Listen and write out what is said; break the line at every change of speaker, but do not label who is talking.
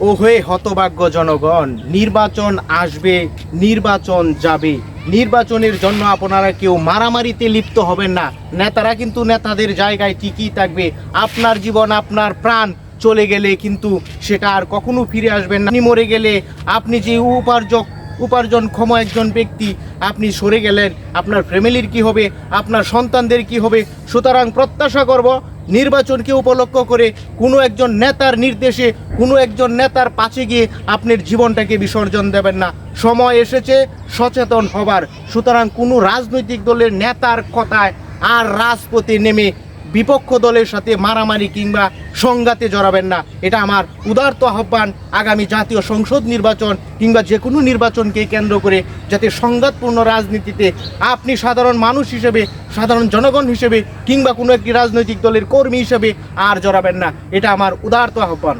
ও হয়ে হতভাগ্য জনগণ নির্বাচন আসবে, নির্বাচন যাবে। নির্বাচনের জন্য আপনারা কেউ মারামারিতে লিপ্ত হবেন না। নেতারা কিন্তু নেতাদের জায়গায় ঠিকই থাকবে। আপনার জীবন, আপনার প্রাণ চলে গেলে কিন্তু সেটা আর কখনো ফিরে আসবেন না। মরে গেলে, আপনি যে উপার্জক উপার্জনক্ষম একজন ব্যক্তি, আপনি সরে গেলেন, আপনার ফ্যামিলির কি হবে, আপনার সন্তানদের কি হবে? সুতরাং প্রত্যাশা করব নির্বাচনকে উপলক্ষ করে কোনো একজন নেতার নির্দেশে, কোনো একজন নেতার পাশে গিয়ে আপনার জীবনটাকে বিসর্জন দেবেন না। সময় এসেছে, সচেতন হবার। সুতরাং কোনো রাজনৈতিক দলের নেতার কথায় আর রাজপথে নেমে বিপক্ষ দলের সাথে মারামারি কিংবা সংঘাতে জড়াবেন না। এটা আমার উদার্ত আহ্বান আগামী জাতীয় সংসদ নির্বাচন কিংবা যে কোনো নির্বাচনকে কেন্দ্র করে যাতে সংঘাতপূর্ণ রাজনীতিতে আপনি সাধারণ মানুষ হিসেবে, সাধারণ জনগণ হিসেবে কিংবা কোনো একটি রাজনৈতিক দলের কর্মী হিসেবে আর জড়াবেন না। এটা আমার উদার্ত আহ্বান।